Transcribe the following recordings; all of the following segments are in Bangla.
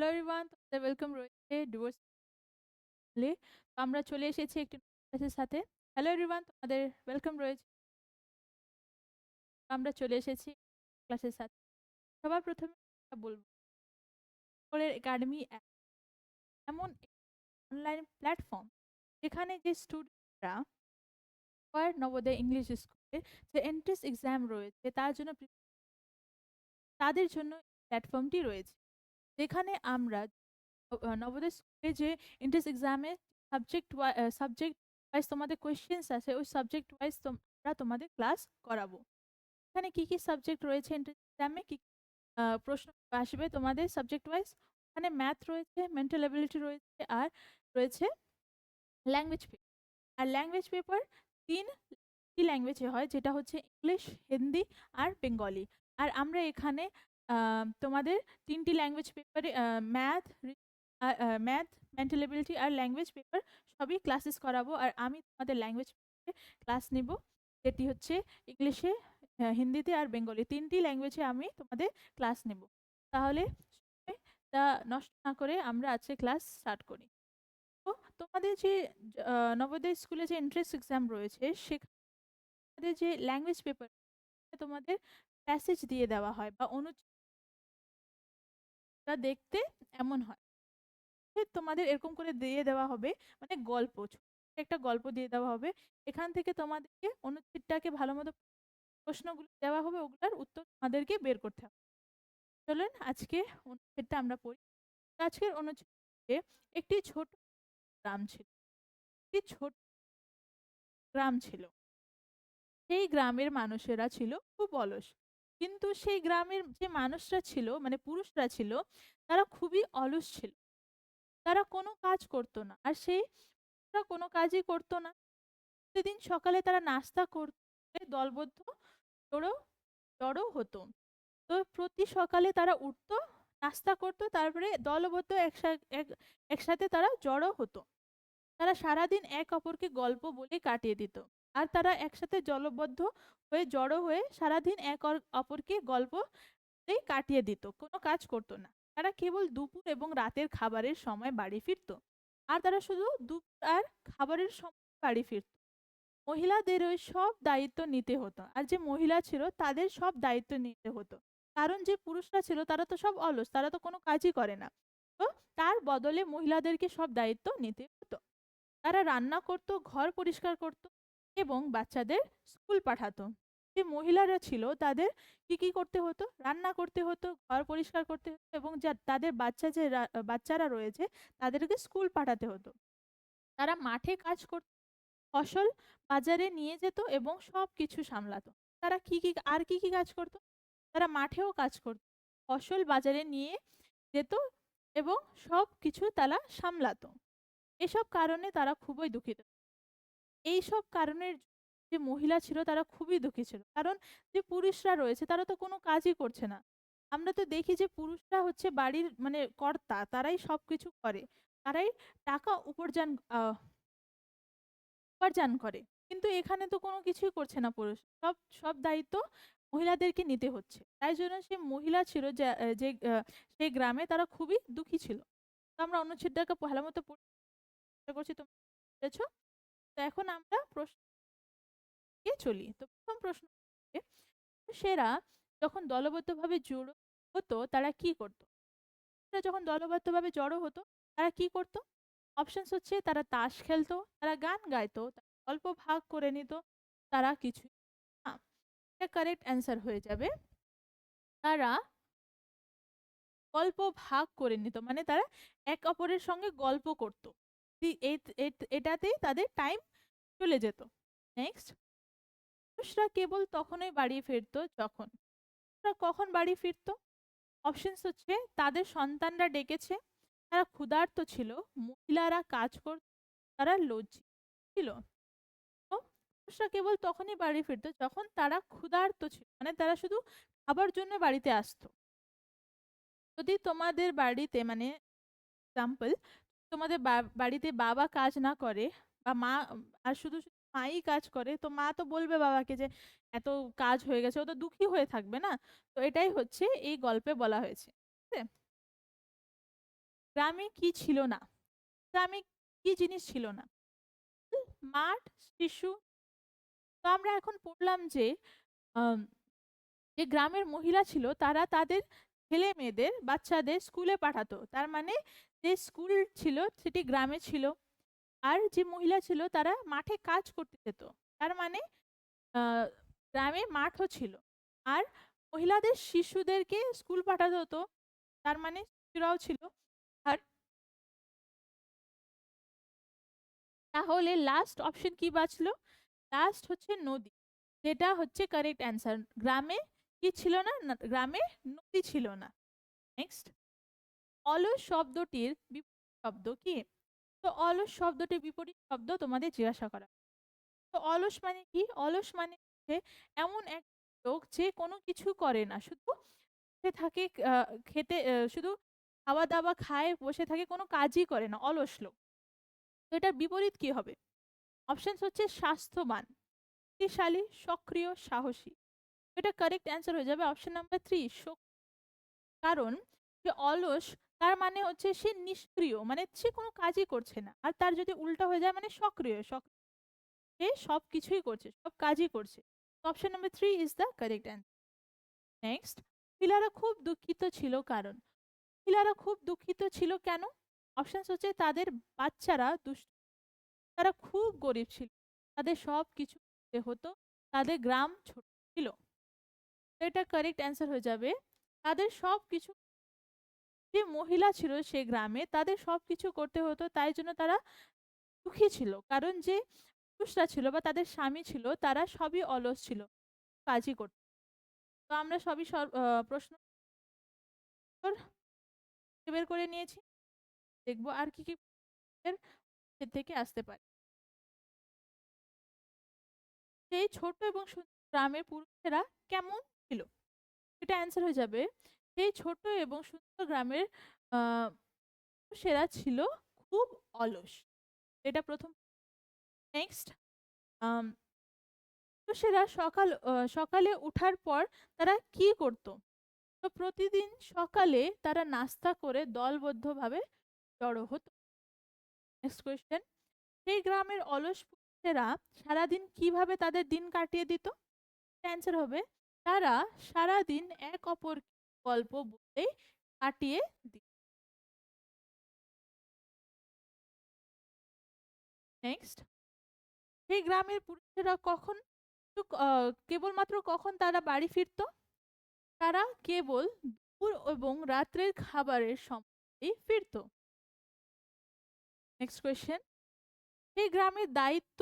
হ্যালো এভরিওয়ান তোমাদের ওয়েলকাম রয়েছে ডিভোর্স আমরা চলে এসেছি একটি ক্লাসের সাথে। হ্যালো এভরিওয়ান তোমাদের ওয়েলকাম রয়েছে আমরা চলে এসেছি ক্লাসের সাথে। সবার প্রথমে বলব। একাডেমি এমন অনলাইন প্ল্যাটফর্ম যেখানে যে স্টুডেন্টরা নবোদয় ইংলিশ স্কুলে যে এন্ট্রেন্স এক্সাম রয়েছে, তার জন্য তাদের জন্য প্ল্যাটফর্মটি রয়েছে। যেখানে আমরা নবোদয় স্কুলে যে এন্ট্রেন্স এক্সামে সাবজেক্ট ওয়াই সাবজেক্ট ওয়াইজ তোমাদের কোয়েশ্চেন্স আছে ওই সাবজেক্ট ওয়াইজ তোমরা তোমাদের ক্লাস করাবো। এখানে কি কি সাবজেক্ট রয়েছে এন্ট্রেন্স এক্সামে কী প্রশ্ন আসবে তোমাদের সাবজেক্ট ওয়াইজ এখানে ম্যাথ রয়েছে মেন্টাল অ্যাবিলিটি রয়েছে, আর রয়েছে ল্যাঙ্গুয়েজ পেপার আর ল্যাঙ্গুয়েজ পেপার তিন ল্যাঙ্গুয়েজে হয়, যেটা হচ্ছে ইংলিশ হিন্দি আর বেঙ্গলি আর আমরা এখানে তোমাদের তিনটি ল্যাঙ্গুয়েজ পেপারে ম্যাথ ম্যাথ মেন্টাল এবিলিটি আর ল্যাঙ্গুয়েজ পেপার সবই ক্লাসেস করাবো। আর আমি তোমাদের ল্যাঙ্গুয়েজ পেপারে ক্লাস নিব। যেটি হচ্ছে ইংলিশে হিন্দিতে আর বেঙ্গলি। তিনটি ল্যাঙ্গুয়েজে আমি তোমাদের ক্লাস নেব। তাহলে তা নষ্ট না করে আমরা আজকে ক্লাস স্টার্ট করি। তো তোমাদের যে নবোদয় স্কুলে যে এন্ট্রেন্স এক্সাম রয়েছে সেখানে যে ল্যাঙ্গুয়েজ পেপার তোমাদের প্যাসেজ দিয়ে দেওয়া হয় বা অনুচ্ছেদ দেখতে এমন হয়। তোমাদের এরকম করে দিয়ে দেওয়া হবে মানে গল্প একটা গল্প দিয়ে দেওয়া হবে। এখান থেকে তোমাদেরকে অনুচ্ছেদটাকে ভালো মতো প্রশ্নগুলো দেওয়া হবে, ওগুলোর উত্তর তোমাদেরকে বের করতে হবে। চলুন আজকে অনুচ্ছেদটা আমরা পড়ি। আজকের অনুচ্ছেদে একটি ছোট গ্রাম ছিল। একটি ছোট গ্রাম ছিল। সেই গ্রামের মানুষেরা ছিল খুব অলস। কিন্তু সেই গ্রামের যে মানুষরা ছিল মানে পুরুষরা ছিল, তারা খুবই অলস ছিল। তারা কোনো কাজ করতো না। আর সেই কোনো কাজই করতো না। প্রতিদিন সকালে তারা নাস্তা করতে দলবদ্ধ জড়ো জড়ো হতো। তো প্রতি সকালে তারা উঠতো, নাস্তা করতো, তারপরে দলবদ্ধ একসাথে তারা জড়ো হতো। তারা সারাদিন এক অপরকে গল্প বলে কাটিয়ে দিত। আর তারা একসাথে জলবদ্ধ হয়ে, জড়ো হয়ে সারাদিন এক অপরকে গল্পতেই কাটিয়ে দিত। কোনো কাজ করতো না। তারা কেবল দুপুর এবং রাতের খাবারের সময় বাড়ি ফিরত। আর তারা শুধু দুপুর আর খাবারের সময় বাড়ি ফিরত। মহিলাদের ওই সব দায়িত্ব নিতে হতো। আর যে মহিলা ছিল, তাদের সব দায়িত্ব নিতে হতো। কারণ যে পুরুষরা ছিল, তারা তো সব অলস, তারা তো কোনো কাজই করে না। তো তার বদলে মহিলাদেরকে সব দায়িত্ব নিতে হতো। তারা রান্না করত, ঘর পরিষ্কার করত এবং বাচ্চাদের স্কুল পাঠাতো। যে মহিলারা ছিল তাদের কি কি করতে হতো? রান্না করতে হতো, ঘর পরিষ্কার করতে হতো এবং যা তাদের বাচ্চা যে বাচ্চারা রয়েছে তাদেরকে স্কুল পাঠাতে হতো। তারা মাঠে কাজ করত, ফসল বাজারে নিয়ে যেত এবং সব কিছু সামলাতো। তারা কি কি আর কি কি কাজ করত? তারা মাঠেও কাজ করত, ফসল বাজারে নিয়ে যেত এবং সব কিছু তারা সামলাতো। এসব কারণে তারা খুবই দুঃখিত। এই সব কারণের যে মহিলা ছিল তারা খুবই দুঃখী ছিল। কারণ যে পুরুষরা রয়েছে তারা তো কোনো কাজই করছে না। আমরা তো দেখি যে পুরুষরা হচ্ছে বাড়ির মানে কর্তা তারাই সব কিছু করে। তারাই টাকা উপার্জন উপার্জন করে। কিন্তু এখানে তো কোনো কিছুই করছে না পুরুষ। সব সব দায়িত্ব মহিলাদেরকে নিতে হচ্ছে। তাই জন্য সে মহিলা ছিল যে সেই গ্রামে তারা খুবই দুঃখী ছিল। তো আমরা অনুচ্ছেদটাকে ভালো মতো করছি, তোমরা এখন আমরা প্রশ্ন চলি? তো প্রথম প্রশ্ন সেরা যখন দলবদ্ধভাবে জড়ো হতো তারা কি করতো? যখন দলবদ্ধভাবে জড়ো হতো তারা কি করতো? অপশনস হচ্ছে তারা তাস খেলতো, তারা গান গাইতো গল্প ভাগ করে নিত, তারা কিছু এটা কারেক্ট অ্যান্সার হয়ে যাবে। তারা গল্প ভাগ করে নিত মানে তারা এক অপরের সঙ্গে গল্প করত। এটাতেই তাদের টাইম চলে যেত। নেক্সট পুরুষরা কেবল তখনই বাড়ি ফিরত যখন। কখন বাড়ি ফিরত? অপশনস হচ্ছে, তাদের সন্তানরা ডেকেছে, তারা ক্ষুধার্ত ছিল, মহিলারা কাজ করত তারা লজ্জিত ছিল। পুরুষরা কেবল তখনই বাড়ি ফিরত যখন তারা ক্ষুধার্ত ছিল মানে তারা শুধু খাবার জন্য বাড়িতে আসতো। যদি তোমাদের বাড়িতে মানে এক্সাম্পল তোমাদের বাড়িতে বাবা কাজ না করে বা মা আর শুধু মাই কাজ করে তো মা তো বলবে বাবাকে যে এত কাজ হয়ে গেছে ও তো দুঃখী হয়ে থাকবে না তো এটাই হচ্ছে এই গল্পে বলা হয়েছে গ্রামে কি ছিল না? গ্রামে কি জিনিস ছিল না? মাঠ, শিশু তো আমরা এখন পড়লাম যে যে গ্রামের মহিলা ছিল তারা তাদের ছেলে-মেয়েদের, বাচ্চাদের স্কুলে পাঠাতো। তার মানে যে স্কুল ছিল সেটি গ্রামে ছিল। আর যে মহিলা ছিল তারা মাঠে কাজ করতে যেত। তার মানে গ্রামে মাঠও ছিল। আর মহিলাদের শিশুদেরকে স্কুল পাঠাতে হতো। তার মানে শিশুরাও ছিল। আর তাহলে লাস্ট অপশন কি বাঁচলো? লাস্ট হচ্ছে নদী। যেটা হচ্ছে কারেক্ট অ্যান্সার। গ্রামে কি ছিল না? গ্রামে নদী ছিল না। নেক্সট অলস শব্দটির বিপরীত শব্দ কি? তো অলস শব্দটির বিপরীত শব্দ তোমাদের জিজ্ঞাসা করা। তো অলস মানে কি? অলস মানে হচ্ছে এমন এক লোক যে কোনো কিছু করে না। শুধু বসে থাকে খেতে শুধু খাওয়া-দাওয়া খায়, বসে থাকে, কোনো কাজই করে না। অলস লোক। তো এটার বিপরীত কি হবে? অপশনস হচ্ছে স্বাস্থ্যবান, শক্তিশালী, সক্রিয়, সাহসী। এটা কারেক্ট অ্যান্সার হয়ে যাবে অপশন নাম্বার থ্রি কারণ যে অলস তার মানে হচ্ছে সে নিষ্ক্রিয় মানে সে কোনো কাজই করছে না। আর তার যদি উল্টা হয়ে যায় মানে সক্রিয়, সক সে সবকিছুই করছে, সব কাজই করছে। Option number 3 is the correct answer. Next মহিলারা খুব দুঃখিত ছিল কারণ মহিলারা খুব দুঃখিত ছিল কেন? অপশনস হচ্ছে তাদের বাচ্চারা দুষ্ট তারা খুব গরিব ছিল। তাদের সবকিছু করতে হতো। তাদের গ্রাম ছোট ছিল। এটা কারেক্ট অ্যান্সার হয়ে যাবে। তাদের সবকিছু যে মহিলা ছিল সে গ্রামে তাদের সবকিছু করতে হতো। তাই জন্য তারা দুঃখী ছিল। কারণ যে পুরুষরা ছিল বা তাদের স্বামী ছিল তারা সবই অলস ছিল। কাজই করত। তো আমরা সবই প্রশ্ন বের করে নিয়েছি। দেখব আর কি, কি থেকে আসতে পারে। সেই ছোট এবং গ্রামের পুরুষেরা কেমন ছিল? এটা অ্যান্সার হয়ে যাবে। সেই ছোট এবং সুন্দর গ্রামের পুরুষেরা ছিল খুব অলস। এটা ১ম নেক্সট পুরুষেরা সকাল সকালে উঠার পর তারা কি করত? তো প্রতিদিন সকালে তারা নাস্তা করে দলবদ্ধভাবে জড়ো হতো। নেক্সট কোয়েশ্চেন, সেই গ্রামের অলস পুরুষেরা সারাদিন কীভাবে তাদের দিন কাটিয়ে দিত? অ্যান্সার হবে, তারা সারাদিন এক অপরকে গল্প বলে কাটিয়ে দিত। নেক্সট সেই গ্রামের পুরুষেরা কখন কেবলমাত্র কখন তারা বাড়ি ফিরত? তারা কেবল দুপুর এবং রাত্রের খাবারের সময়ই ফিরত। নেক্সট কোয়েশ্চেন সেই গ্রামের দায়িত্ব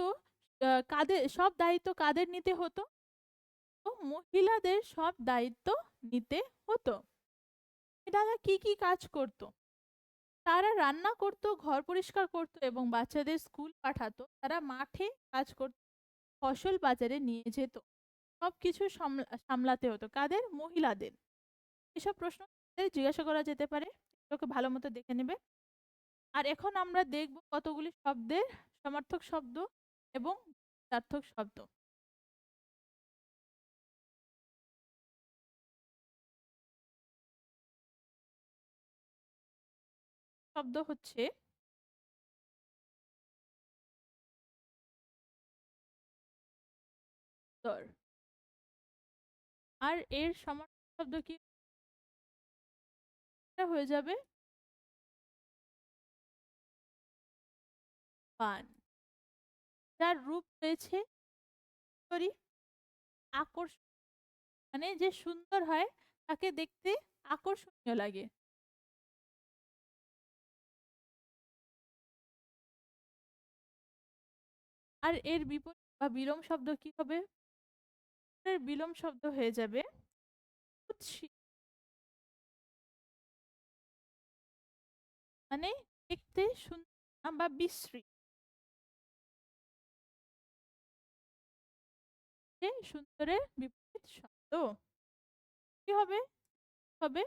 কাদের, সব দায়িত্ব কাদের নিতে হতো? মহিলাদের সব দায়িত্ব নিতে হতো। এনারা কি, কি কাজ করত? তারা রান্না করত, ঘর পরিষ্কার করত এবং বাচ্চাদের স্কুল পাঠাতো। তারা মাঠে কাজ করত, ফসল বাজারে নিয়ে যেত। সবকিছু সামলা সামলাতে হতো। কাদের? মহিলাদের। এসব প্রশ্ন জিজ্ঞাসা করা যেতে পারে। এগুলোকে ভালো মতো দেখে নেবে। আর এখন আমরা দেখব কতগুলি শব্দের সমার্থক শব্দ এবং সার্থক শব্দ। শব্দ হচ্ছে। আর এর সমার্থক শব্দ কি? হয়ে যাবে পান। যার রূপ রয়েছে সরি, আকর্ষ মানে যে সুন্দর হয় তাকে দেখতে আকর্ষণীয় লাগে। আর এর বিপরীত বা বিলোম শব্দ কি হবে? এর বিলোম শব্দ হয়ে যাবে। মানে দেখতে সুন্দর বা বিশ্রী। সুন্দরের বিপরীত শব্দ। কি হবে? হবে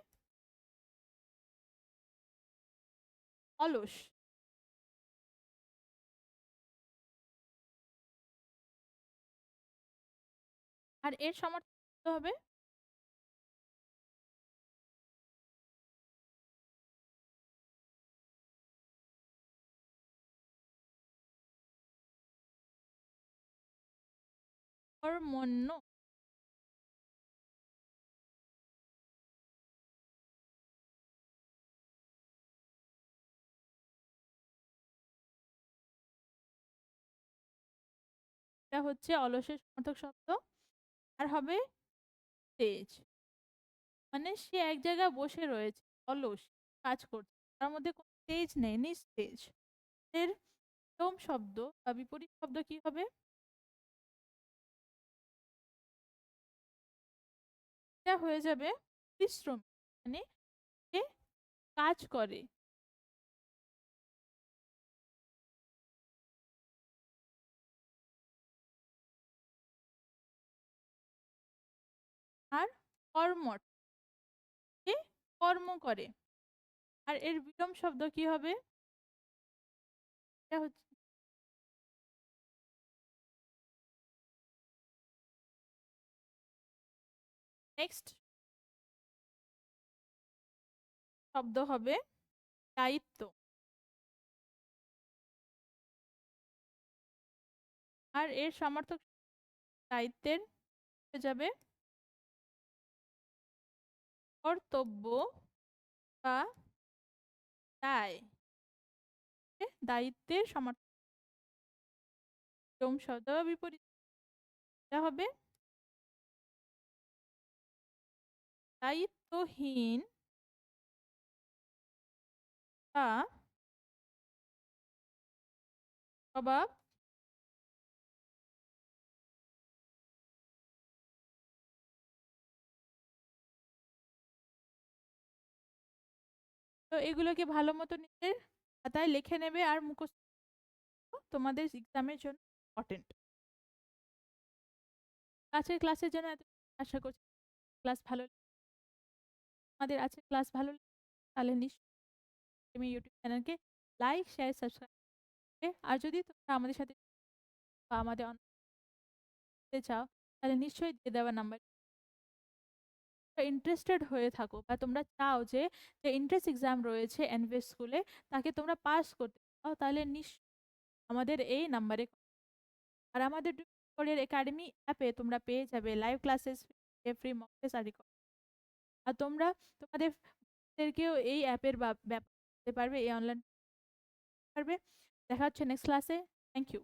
অলস। আর এর সমর্থিত হবে? কর্মণ্য এটা হচ্ছে অলসের সমর্থক শব্দ। আর হবে তেজ মানে সে এক জায়গায় বসে রয়েছে, অলস, কাজ করছে। তার মধ্যে কোনো তেজ নেই নিস্তেজ এর প্রথম শব্দ বা বিপরীত শব্দ কি হবে? এটা হয়ে যাবে পরিশ্রম মানে সে কাজ করে। আর কর্মঠ সে কর্ম করে। আর এর বিলোম শব্দ কি হবে? এটা হচ্ছে নেক্সট শব্দ হবে দায়িত্ব। আর এর সমার্থক দায়িত্বের হয়ে যাবে কর্তব্য বা দায়। দায়িত্বের সমার্থক বিলোম শব্দ বিপরীত। হবে দায়িত্বহীন বা স্বভাব তো এগুলোকে ভালো মতো নিজের খাতায় লিখে নেবে আর মুখস্থ তোমাদের এক্সামের জন্য ইম্পর্টেন্ট আজকের ক্লাসের জন্য এত আশা করছি ক্লাস ভালো আমাদের আজকের ক্লাস ভালো তাহলে নিশ্চয়ই তুমি ইউটিউব চ্যানেলকে লাইক শেয়ার সাবস্ক্রাইব আর যদি তোমরা আমাদের সাথে বা আমাদের চাও তাহলে নিশ্চয়ই দিয়ে দেওয়া নাম্বার ইন্টারেস্টেড হয়ে থাকো বা তোমরা চাও যে যে ইন্টারেস্ট এক্সাম রয়েছে এনভিএস স্কুলে তাকে তোমরা পাস করতে চাও, তাহলে নিশ্চয়ই আমাদের এই নাম্বারে আর আমাদের টিউটোরিয়াল একাডেমি অ্যাপে তোমরা পেয়ে যাবে live classes free mock test আর। আর তোমরা তোমাদেরকেও এই অ্যাপের ব্যাপার পারবে, এই অনলাইন পারবে। দেখা হচ্ছে নেক্সট ক্লাসে থ্যাংক ইউ